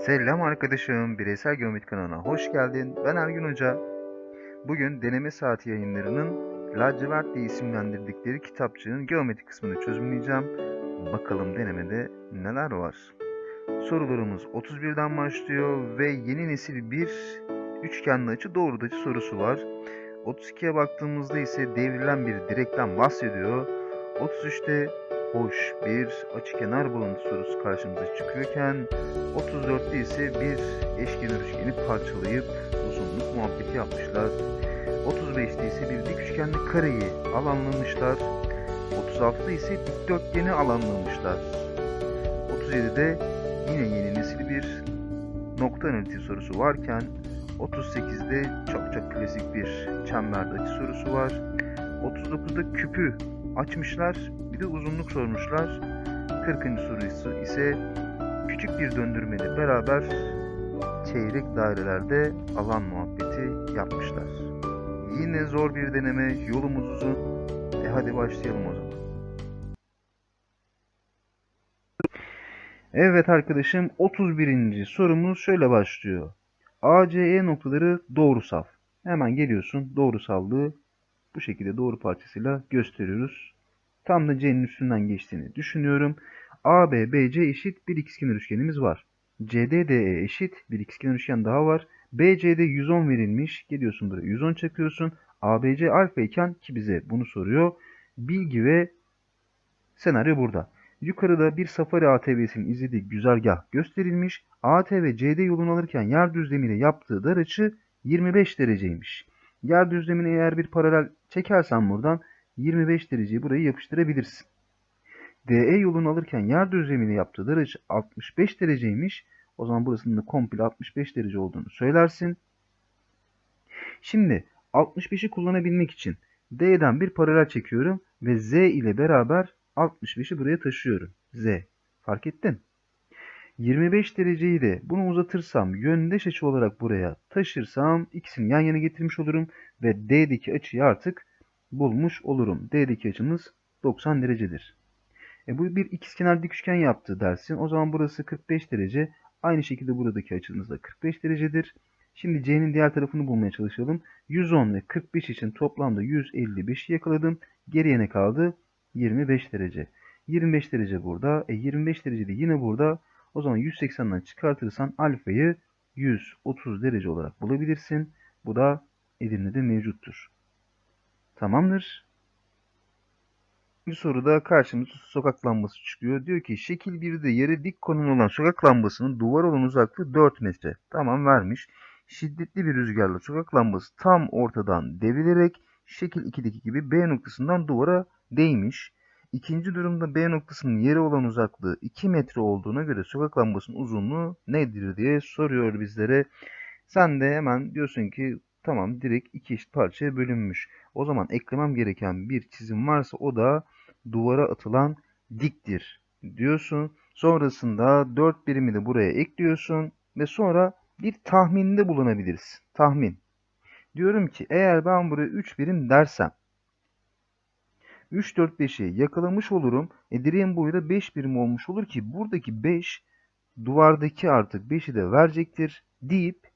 Selam arkadaşım, Bireysel Geometri kanalına hoş geldin. Ben Ergün Hoca. Bugün deneme saati yayınlarının Lacivert diye isimlendirdikleri kitapçığın geometri kısmını çözümleyeceğim. Bakalım denemede neler var. Sorularımız 31'den başlıyor ve yeni nesil bir üçgenli açı doğru açı sorusu var. 32'ye baktığımızda ise devrilen bir direkten bahsediyor. 33'te hoş bir açıkenar bağıntı sorusu karşımıza çıkıyorken 34'te ise bir eşkenar üçgeni parçalayıp uzunluk muhabbeti yapmışlar. 35'te ise bir dik üçgenli kareyi alanlamışlar. 36'da ise dikdörtgeni alanlamışlar. 37'de yine yeni nesil bir nokta analitiği sorusu varken 38'de çok çok klasik bir çemberde açı sorusu var. 39'da küpü açmışlar. Bir uzunluk sormuşlar. 40. sorusu ise küçük bir döndürmeyle beraber çeyrek dairelerde alan muhabbeti yapmışlar. Yine zor bir deneme, yolumuz uzun. E hadi başlayalım o zaman. Evet arkadaşım 31. sorumuz şöyle başlıyor. ACE noktaları doğrusal. Hemen geliyorsun doğrusallığı bu şekilde doğru parçasıyla gösteriyoruz. Tam da C'nin üstünden geçtiğini düşünüyorum. AB, BC eşit bir ikizkenar üçgenimiz var. CD, DE eşit bir ikizkenar üçgen daha var. BC'de 110 verilmiş. Geliyorsun buraya 110 çakıyorsun. ABC alfa iken ki bize bunu soruyor. Bilgi ve senaryo burada. Yukarıda bir Safari ATV'sinin izlediği güzergah gösterilmiş. ATV CD yolunu alırken yer düzlemiyle yaptığı dar açı 25 dereceymiş. Yer düzlemine eğer bir paralel çekersen buradan 25 dereceyi burayı yapıştırabilirsin. DE yolunu alırken yer düzlemini yaptığı açı 65 dereceymiş. O zaman burasının da komple 65 derece olduğunu söylersin. Şimdi 65'i kullanabilmek için D'den bir paralel çekiyorum ve Z ile beraber 65'i buraya taşıyorum. Z. Fark ettin? 25 dereceyi de bunu uzatırsam yöndeş açı olarak buraya taşırsam ikisini yan yana getirmiş olurum ve D'deki açıyı artık bulmuş olurum. D'deki açımız 90 derecedir. E bu bir ikizkenar dik üçgen yaptı dersin. O zaman burası 45 derece. Aynı şekilde buradaki açımız da 45 derecedir. Şimdi C'nin diğer tarafını bulmaya çalışalım. 110 ve 45 için toplamda 155'i yakaladım. Geriye ne kaldı? 25 derece. 25 derece burada. E 25 derece de yine burada. O zaman 180'den çıkartırsan alfayı 130 derece olarak bulabilirsin. Bu da Edirne'de mevcuttur. Tamamdır. Bir soruda karşımıza sokak lambası çıkıyor. Diyor ki şekil 1'de yere dik konumlu olan sokak lambasının duvar olan uzaklığı 4 metre. Tamam vermiş. Şiddetli bir rüzgarla sokak lambası tam ortadan devrilerek şekil 2'deki gibi B noktasından duvara değmiş. İkinci durumda B noktasının yere olan uzaklığı 2 metre olduğuna göre sokak lambasının uzunluğu nedir diye soruyor bizlere. Sen de hemen diyorsun ki tamam direkt iki eşit parçaya bölünmüş. O zaman eklemem gereken bir çizim varsa o da duvara atılan diktir diyorsun. Sonrasında 4 birimi de buraya ekliyorsun ve sonra bir tahminde bulunabiliriz. Tahmin. Diyorum ki eğer ben buraya 3 birim dersem 3, 4, 5'i yakalamış olurum. E direğin boyu da 5 birim olmuş olur ki buradaki 5 duvardaki artık 5'i de verecektir deyip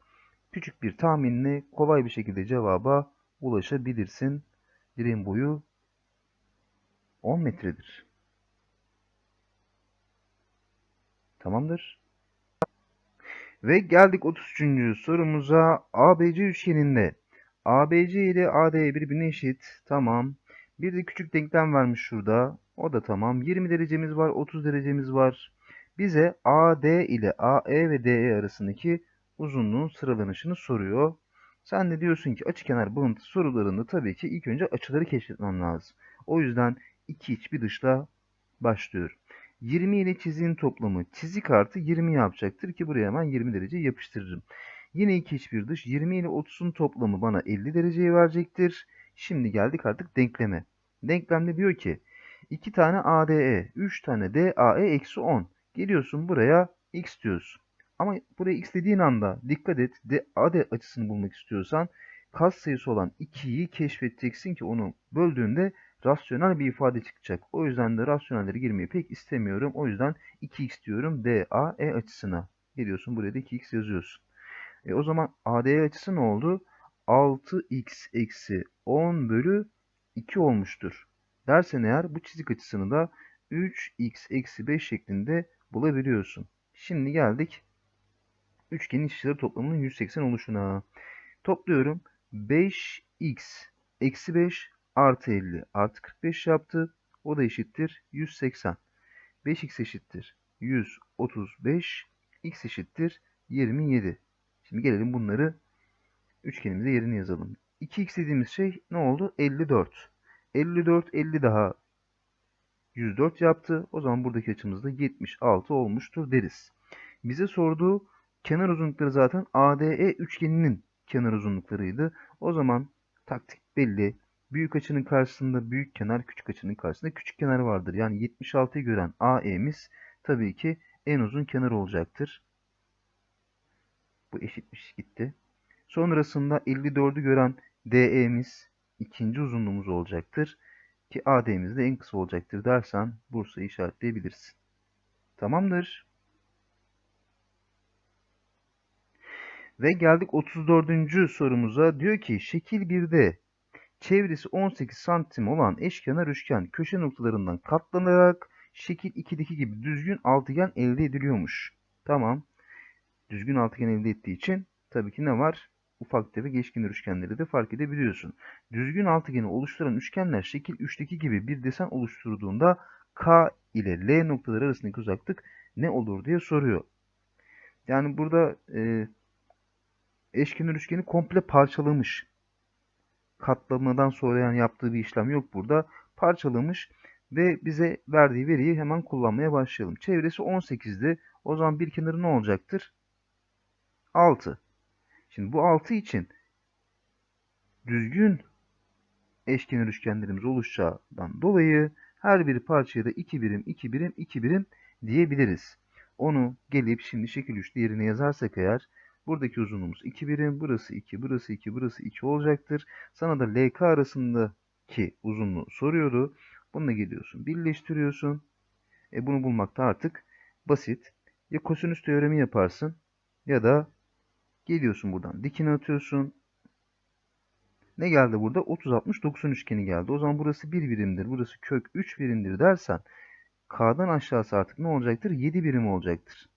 küçük bir tahminle kolay bir şekilde cevaba ulaşabilirsin. Direğin boyu 10 metredir. Tamamdır. Ve geldik 33. sorumuza. ABC üçgeninde ABC ile AD birbirine eşit. Tamam. Bir de küçük denklem vermiş şurada. O da tamam. 20 derecemiz var, 30 derecemiz var. Bize AD ile AE ve DE arasındaki uzunluğun sıralanışını soruyor. Sen de diyorsun ki açıkenar bağıntı sorularında tabii ki ilk önce açıları keşfetmem lazım. O yüzden iki iç bir dışla başlıyorum. 20 ile çiziğin toplamı çizik artı 20 yapacaktır ki buraya hemen 20 derece yapıştırırım. Yine iki iç bir dış 20 ile 30'un toplamı bana 50 dereceyi verecektir. Şimdi geldik artık denkleme. Denklemde diyor ki 2 tane ADE, 3 tane DAE eksi 10. Geliyorsun buraya x diyorsun. Ama buraya x dediğin anda dikkat et. AD açısını bulmak istiyorsan kas sayısı olan 2'yi keşfedeceksin ki onu böldüğünde rasyonel bir ifade çıkacak. O yüzden de rasyonelleri girmeyi pek istemiyorum. O yüzden 2x diyorum DAE açısına. Geliyorsun buraya da 2x yazıyorsun. E o zaman ADE açısı ne oldu? 6x eksi 10 bölü 2 olmuştur. Dersen eğer bu çizik açısını da 3x eksi 5 şeklinde bulabiliyorsun. Şimdi geldik üçgenin işçileri toplamının 180 oluşuna. Topluyorum. 5x eksi 5 artı 50 artı 45 yaptı. O da eşittir 180. 5x eşittir 135. x eşittir 27. Şimdi gelelim bunları üçgenimize yerine yazalım. 2x dediğimiz şey ne oldu? 54. 54, 50 daha 104 yaptı. O zaman buradaki açımız da 76 olmuştur deriz. Bize sorduğu kenar uzunlukları zaten ADE üçgeninin kenar uzunluklarıydı. O zaman taktik belli. Büyük açının karşısında büyük kenar, küçük açının karşısında küçük kenar vardır. Yani 76'yı gören AE'miz tabii ki en uzun kenar olacaktır. Bu eşitmiş gitti. Sonrasında 54'ü gören DE'miz ikinci uzunluğumuz olacaktır. Ki AD'miz de en kısa olacaktır dersen Bursa'yı işaretleyebilirsin. Tamamdır. Ve geldik 34. sorumuza. Diyor ki şekil 1'de çevresi 18 santim olan eşkenar üçgen köşe noktalarından katlanarak şekil 2'deki gibi düzgün altıgen elde ediliyormuş. Tamam. Düzgün altıgen elde ettiği için tabii ki ne var? Ufak tefek eşkenar üçgenleri de fark edebiliyorsun. Düzgün altıgeni oluşturan üçgenler şekil 3'teki gibi bir desen oluşturduğunda K ile L noktaları arasındaki uzaklık ne olur diye soruyor. Yani burada e, eşkenar üçgeni komple parçalamış. Katlamadan sonra yani yaptığı bir işlem yok burada. Parçalamış ve bize verdiği veriyi hemen kullanmaya başlayalım. Çevresi 18'di. O zaman bir kenarı ne olacaktır? 6. Şimdi bu 6 için düzgün eşkenar üçgenlerimiz oluşacağından dolayı her bir parçaya da 2 birim, 2 birim, 2 birim diyebiliriz. Onu gelip şimdi şekil 3 yerine yazarsak eğer buradaki uzunluğumuz 2 birim, burası 2, burası 2, burası 2 olacaktır. Sana da LK arasındaki uzunluğu soruyordu. Bununla geliyorsun, birleştiriyorsun. E bunu bulmakta artık basit. Ya kosinüs teoremi yaparsın ya da Geliyorsun buradan dikine atıyorsun. Ne geldi burada? 30 60 90 üçgeni geldi. O zaman burası 1 birimdir. Burası kök 3 birimdir dersen K'dan aşağısı artık ne olacaktır? 7 birim olacaktır.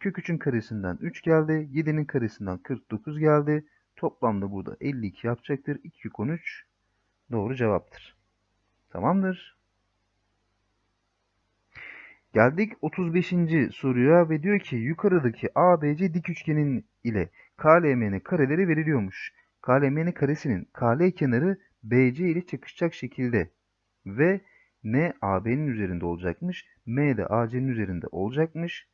Kök 3'ün karesinden 3 geldi. 7'nin karesinden 49 geldi. Toplamda burada 52 yapacaktır. 2 kök 13 doğru cevaptır. Tamamdır. Geldik 35. soruya ve diyor ki yukarıdaki ABC dik üçgenin ile KLMN kareleri veriliyormuş. KLMN karesinin KL kenarı BC ile çakışacak şekilde ve N AB'nin üzerinde olacakmış. M de AC'nin üzerinde olacakmış.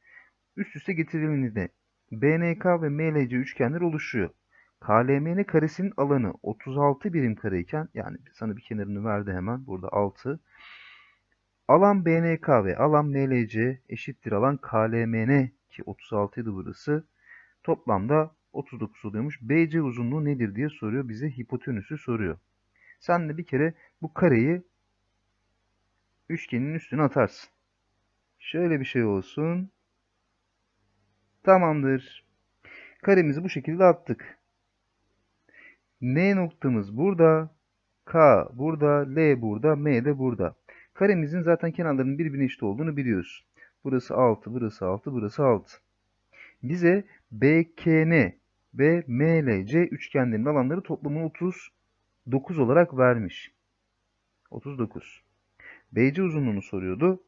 Üst üste getirildiğinde BNK ve MLC üçgenler oluşuyor. KLMN karesinin alanı 36 birim kareyken yani sana bir kenarını verdi hemen burada 6. Alan BNK ve alan MLC eşittir alan KLMN ki 36 idi burası. Toplamda 39 oluyormuş. BC uzunluğu nedir diye soruyor. Bize hipotenüsü soruyor. Sen de bir kere bu kareyi üçgenin üstüne atarsın. Şöyle bir şey olsun. Tamamdır. Karemizi bu şekilde attık. N noktamız burada. K burada. L burada. M de burada. Karemizin zaten kenarlarının birbirine eşit olduğunu biliyoruz. Burası 6, burası 6, burası 6. Bize BKN ve MLC üçgenlerinin alanları toplamını 39 olarak vermiş. 39. BC uzunluğunu soruyordu.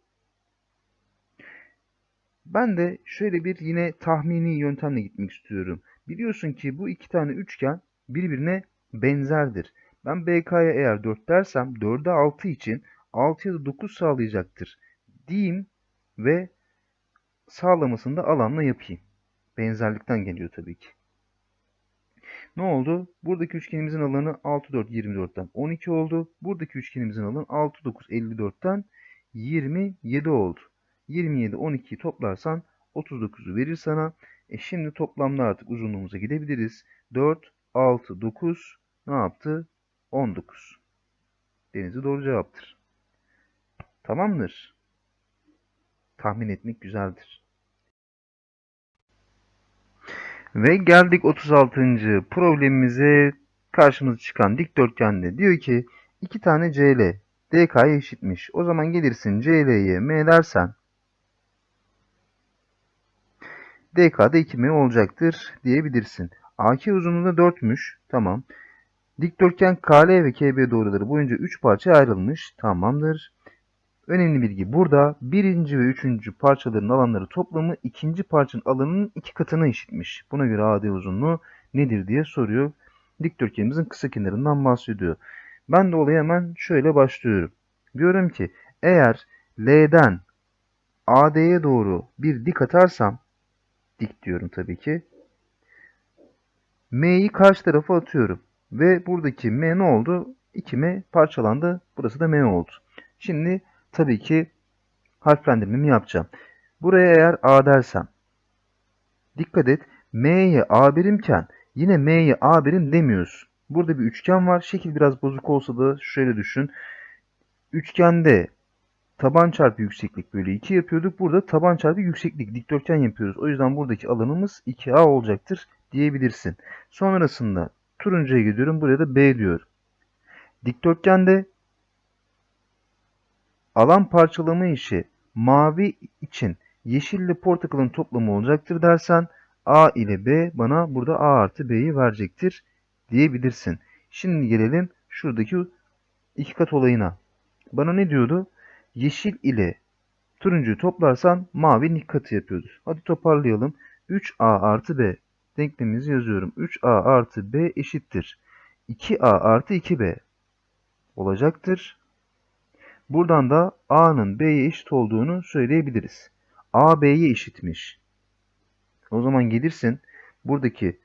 Ben de şöyle bir yine tahmini yöntemle gitmek istiyorum. Biliyorsun ki bu iki tane üçgen birbirine benzerdir. Ben BK'ya eğer 4 dersem 4'e 6 için 6'ya da 9 sağlayacaktır diyeyim ve sağlamasını da alanla yapayım. Benzerlikten geliyor tabii ki. Ne oldu? Buradaki üçgenimizin alanı 6, 4, 24'ten 12 oldu. Buradaki üçgenimizin alanı 6, 9, 54'ten 27 oldu. 27, 12'yi toplarsan 39'u verir sana. E şimdi toplamda artık uzunluğumuza gidebiliriz. 4, 6, 9 ne yaptı? 19. Denizli doğru cevaptır. Tamamdır. Tahmin etmek güzeldir. Ve geldik 36. problemimize karşımıza çıkan dikdörtgende diyor ki iki tane CL DK'ya eşitmiş. O zaman gelirsin CL'ye M dersen DK'da 2M olacaktır diyebilirsin. AK uzunluğu da 4'müş. Tamam. Dikdörtgen KL ve KB doğruları boyunca 3 parça ayrılmış. Tamamdır. Önemli bilgi burada birinci ve üçüncü parçaların alanları toplamı ikinci parçanın alanının iki katına eşitmiş. Buna göre AD uzunluğu nedir diye soruyor. Dikdörtgenimizin kısa kenarından bahsediyor. Ben de olaya hemen şöyle başlıyorum. Diyorum ki eğer L'den AD'ye doğru bir dik atarsam dik diyorum tabii ki. M'yi karşı tarafa atıyorum. Ve buradaki M ne oldu? 2M parçalandı. Burası da M oldu. Şimdi tabii ki harflendirmemi yapacağım. Buraya eğer A dersem dikkat et M'ye A birimken yine M'ye A birim demiyoruz. Burada bir üçgen var. Şekil biraz bozuk olsa da şöyle düşün. Üçgende taban çarpı yükseklik bölü 2 yapıyorduk. Burada taban çarpı yükseklik dikdörtgen yapıyoruz. O yüzden buradaki alanımız 2A olacaktır diyebilirsin. Sonrasında turuncuya gidiyorum. Buraya da B diyorum. Dikdörtgende alan parçalama işi mavi için yeşil ile portakalın toplamı olacaktır dersen A ile B bana burada A artı B'yi verecektir diyebilirsin. Şimdi gelelim şuradaki iki kat olayına. Bana ne diyordu? Yeşil ile turuncuyu toplarsan iki katı yapıyordur. Hadi toparlayalım. 3A artı B denklemimizi yazıyorum. 3A artı B eşittir. 2A artı 2B olacaktır. Buradan da A'nın B'ye eşit olduğunu söyleyebiliriz. A B'ye eşitmiş. O zaman gelirsin buradaki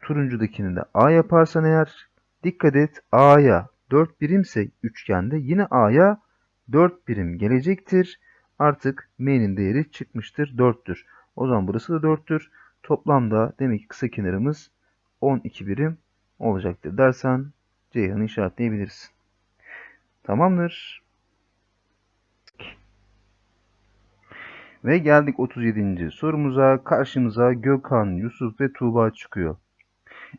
turuncudakini de A yaparsan eğer dikkat et A'ya 4 birimse üçgende yine A'ya 4 birim gelecektir. Artık M'nin değeri çıkmıştır 4'tür. O zaman burası da 4'tür. Toplamda demek ki kısa kenarımız 12 birim olacaktır dersen Ceyhan'ı işaretleyebilirsin. Tamamdır. Ve geldik 37. sorumuza. Karşımıza Gökhan, Yusuf ve Tuğba çıkıyor.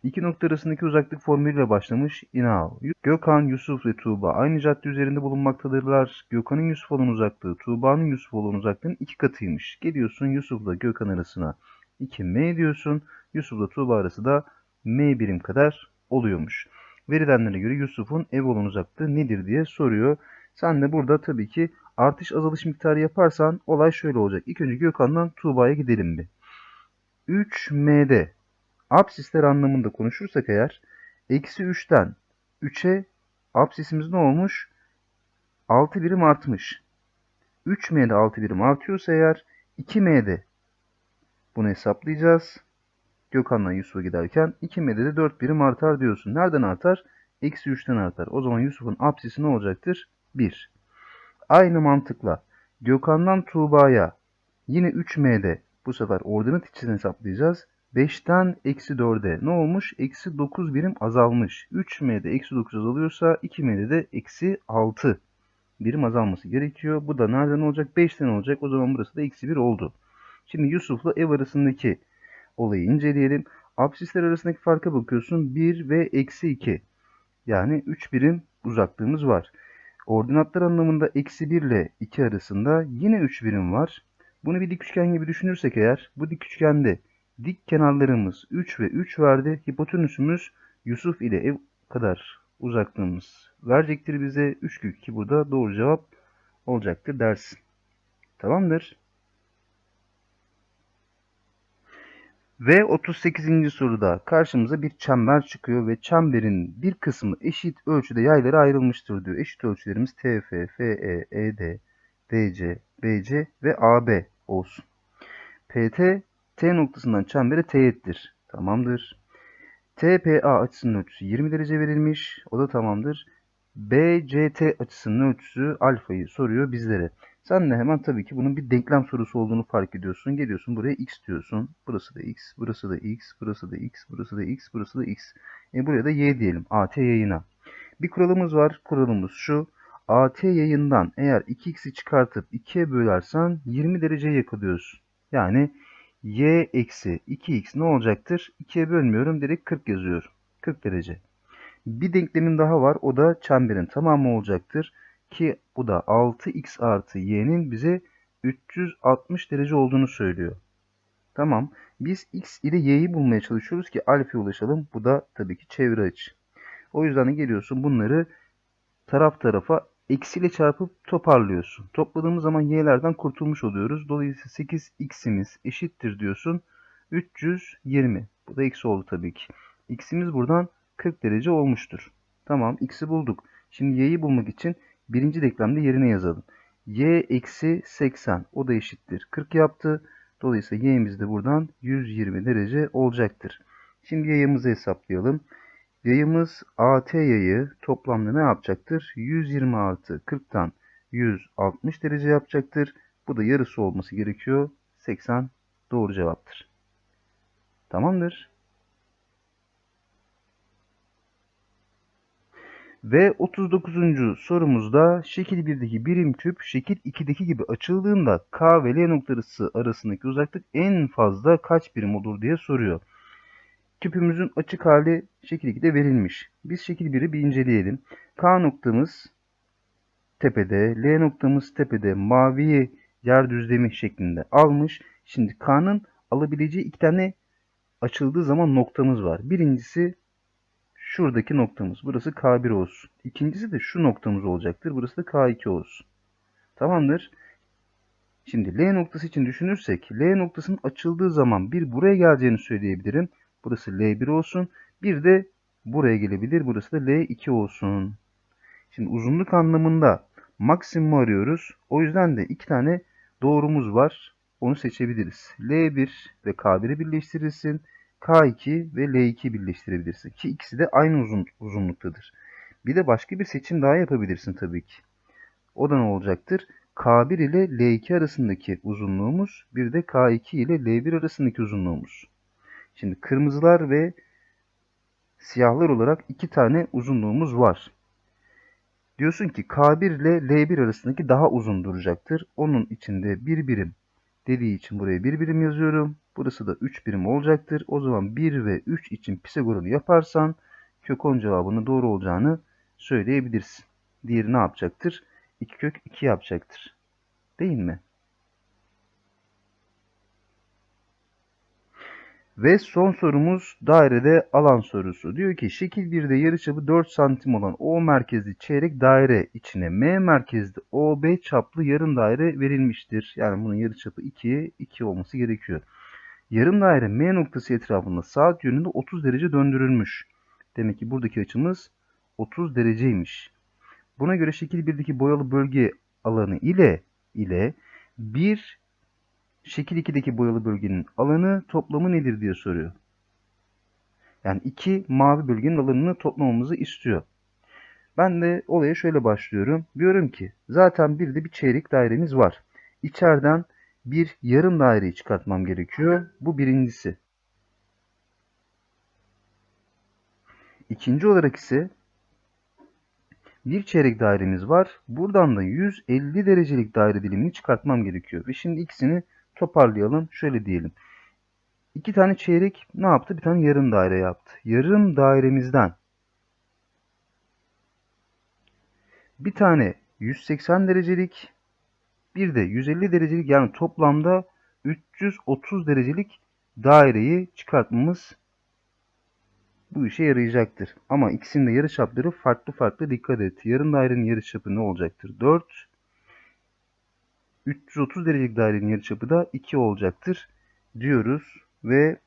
İki nokta arasındaki uzaklık formülüyle başlamış İnal. Gökhan, Yusuf ve Tuğba aynı cadde üzerinde bulunmaktadırlar. Gökhan'ın Yusuf olan uzaklığı Tuğba'nın Yusuf olan uzaklığının iki katıymış. Geliyorsun Yusuf'la Gökhan arasına 2M diyorsun. Yusuf'la Tuğba arası da M birim kadar oluyormuş. Verilenlere göre Yusuf'un ev olan uzaklığı nedir diye soruyor. Sen de burada tabii ki artış azalış miktarı yaparsan olay şöyle olacak. İlk önce Gökhan'dan Tuğba'ya gidelim bir. 3M'de absisler anlamında konuşursak eğer eksi 3'ten 3'e absisimiz ne olmuş? 6 birim artmış. 3M'de 6 birim artıyorsa eğer 2M'de bunu hesaplayacağız. Gökhan'la Yusuf'a giderken 2M'de de 4 birim artar diyorsun. Nereden artar? Eksi 3'ten artar. O zaman Yusuf'un apsisi ne olacaktır? 1. Aynı mantıkla Gökhan'dan Tuğba'ya yine 3M'de bu sefer ordinat için hesaplayacağız. 5'ten eksi 4'e ne olmuş? Eksi 9 birim azalmış. 3M'de eksi 9 azalıyorsa 2M'de de eksi 6 birim azalması gerekiyor. Bu da nereden olacak? 5'ten olacak. O zaman burası da eksi 1 oldu. Şimdi Yusuf'la ev arasındaki olayı inceleyelim. Absisler arasındaki farka bakıyorsun. 1 ve eksi 2. Yani 3 birim uzaklığımız var. Ordinatlar anlamında eksi 1 ile 2 arasında yine 3 birim var. Bunu bir dik üçgen gibi düşünürsek eğer bu dik üçgende dik kenarlarımız 3 ve 3 verdi. Hipotenüsümüz Yusuf ile ev kadar uzaklığımız verecektir bize. 3 kök 2 burada doğru cevap olacaktır dersin. Tamamdır. Ve 38. soruda karşımıza bir çember çıkıyor ve çemberin bir kısmı eşit ölçüde yaylara ayrılmıştır diyor. Eşit ölçülerimiz TF, FE, ED, DC, BC ve AB olsun. PT T noktasından çembere teğettir. Tamamdır. TPA açısının ölçüsü 20 derece verilmiş. O da tamamdır. BCT açısının ölçüsü alfayı soruyor bizlere. Sen de hemen tabii ki bunun bir denklem sorusu olduğunu fark ediyorsun. Geliyorsun buraya x diyorsun. Burası da x, burası da x, burası da x, burası da x, burası da x. E buraya da y diyelim. AT yayına. Bir kuralımız var. Kuralımız şu. AT yayından eğer 2x'i çıkartıp 2'ye bölersen 20 dereceye yakalıyorsun. Yani y eksi 2x ne olacaktır? 2'ye bölmüyorum. Direkt 40 yazıyorum. 40 derece. Bir denklemin daha var. O da çemberin tamamı olacaktır. Ki bu da 6x artı y'nin bize 360 derece olduğunu söylüyor. Tamam. Biz x ile y'yi bulmaya çalışıyoruz ki alfa'ya ulaşalım. Bu da tabii ki çevre açı. O yüzden de geliyorsun bunları taraf tarafa eksiyle çarpıp toparlıyorsun. Topladığımız zaman y'lerden kurtulmuş oluyoruz. Dolayısıyla 8x'imiz eşittir diyorsun. 320. Bu da eksi oldu tabii ki. x'imiz buradan 40 derece olmuştur. Tamam x'i bulduk. Şimdi y'yi bulmak için birinci denklemde yerine yazalım. y eksi 80 o da eşittir. 40 yaptı. Dolayısıyla y'imiz de buradan 120 derece olacaktır. Şimdi yayımızı hesaplayalım. Yayımız AT yayı toplamda ne yapacaktır? 120 artı 40'tan 160 derece yapacaktır. Bu da yarısı olması gerekiyor. 80 doğru cevaptır. Tamamdır. Ve 39. sorumuzda şekil 1'deki birim küp şekil 2'deki gibi açıldığında K ve L noktası arasındaki uzaklık en fazla kaç birim olur diye soruyor. Küpümüzün açık hali şekil 2'de verilmiş. Biz şekil 1'i bir inceleyelim. K noktamız tepede, L noktamız tepede, maviyi yer düzlemi şeklinde almış. Şimdi K'nın alabileceği iki tane açıldığı zaman noktamız var. Birincisi şuradaki noktamız. Burası K1 olsun. İkincisi de şu noktamız olacaktır. Burası da K2 olsun. Tamamdır. Şimdi L noktası için düşünürsek L noktasının açıldığı zaman bir buraya geleceğini söyleyebilirim. Burası L1 olsun. Bir de buraya gelebilir. Burası da L2 olsun. Şimdi uzunluk anlamında maksimumu arıyoruz. O yüzden de iki tane doğrumuz var. Onu seçebiliriz. L1 ve K1'i birleştirilsin. K2 ve L2 birleştirebilirsin. Ki ikisi de aynı uzun, uzunluktadır. Bir de başka bir seçim daha yapabilirsin tabii ki. O da ne olacaktır? K1 ile L2 arasındaki uzunluğumuz bir de K2 ile L1 arasındaki uzunluğumuz. Şimdi kırmızılar ve siyahlar olarak iki tane uzunluğumuz var. Diyorsun ki K1 ile L1 arasındaki daha uzun duracaktır. Onun içinde bir birim dediği için buraya bir birim yazıyorum. Burası da 3 birim olacaktır. O zaman 1 ve 3 için Pisagor'unu yaparsan kök 10 cevabının doğru olacağını söyleyebilirsin. Diğeri ne yapacaktır? 2 kök 2 yapacaktır. Değil mi? Ve son sorumuz dairede alan sorusu. Diyor ki şekil 1'de yarıçapı 4 santim olan O merkezli çeyrek daire içine M merkezli OB çaplı yarım daire verilmiştir. Yani bunun yarıçapı 2'ye 2 olması gerekiyor. Yarım daire M noktası etrafında saat yönünde 30 derece döndürülmüş. Demek ki buradaki açımız 30 dereceymiş. Buna göre şekil 1'deki boyalı bölge alanı ile ile bir şekil 2'deki boyalı bölgenin alanı toplamı nedir diye soruyor. Yani iki mavi bölgenin alanını toplamamızı istiyor. Ben de olaya şöyle başlıyorum. Diyorum ki zaten bir de bir çeyrek dairemiz var. İçeriden bir yarım daireyi çıkartmam gerekiyor. Bu birincisi. İkinci olarak ise bir çeyrek dairemiz var. Buradan da 150 derecelik daire dilimini çıkartmam gerekiyor. Ve şimdi ikisini toparlayalım. Şöyle diyelim. İki tane çeyrek ne yaptı? Bir tane yarım daire yaptı. Yarım dairemizden bir tane 180 derecelik bir de 150 derecelik yani toplamda 330 derecelik daireyi çıkartmamız bu işe yarayacaktır. Ama ikisinin de yarıçapları farklı farklı dikkat et. Yarım dairenin yarıçapı ne olacaktır? 4 330 derecelik dairenin yarıçapı da 2 olacaktır diyoruz ve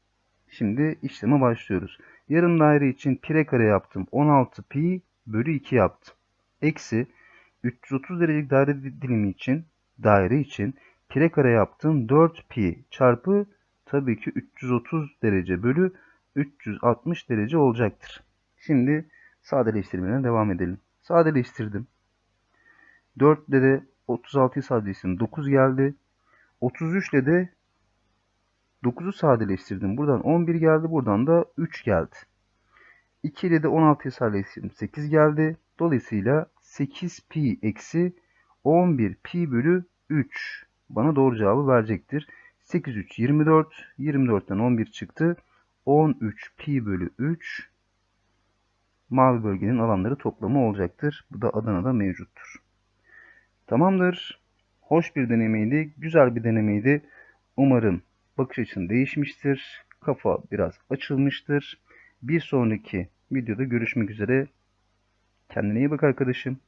şimdi işleme başlıyoruz. Yarım daire için pire kare yaptım. 16 pi bölü 2 yaptım. Eksi 330 derecelik daire dilimi için daire için pire kare yaptım. 4 pi çarpı tabii ki 330 derece bölü 360 derece olacaktır. Şimdi sadeleştirmeye devam edelim. Sadeleştirdim. 4 ile de 36'yı sadeleştirdim. 9 geldi. 33 ile de 9'u sadeleştirdim. Buradan 11 geldi. Buradan da 3 geldi. 2 ile de 16'yı sadeleştirdim. 8 geldi. Dolayısıyla 8 pi eksi 11 pi bölü 3 bana doğru cevabı verecektir. 8 3 24. 24'ten 11 çıktı. 13 pi bölü 3 mavi bölgenin alanları toplamı olacaktır. Bu da Adana'da mevcuttur. Tamamdır. Hoş bir denemeydi. Güzel bir denemeydi. Umarım bakış açın değişmiştir. Kafa biraz açılmıştır. Bir sonraki videoda görüşmek üzere. Kendine iyi bak arkadaşım.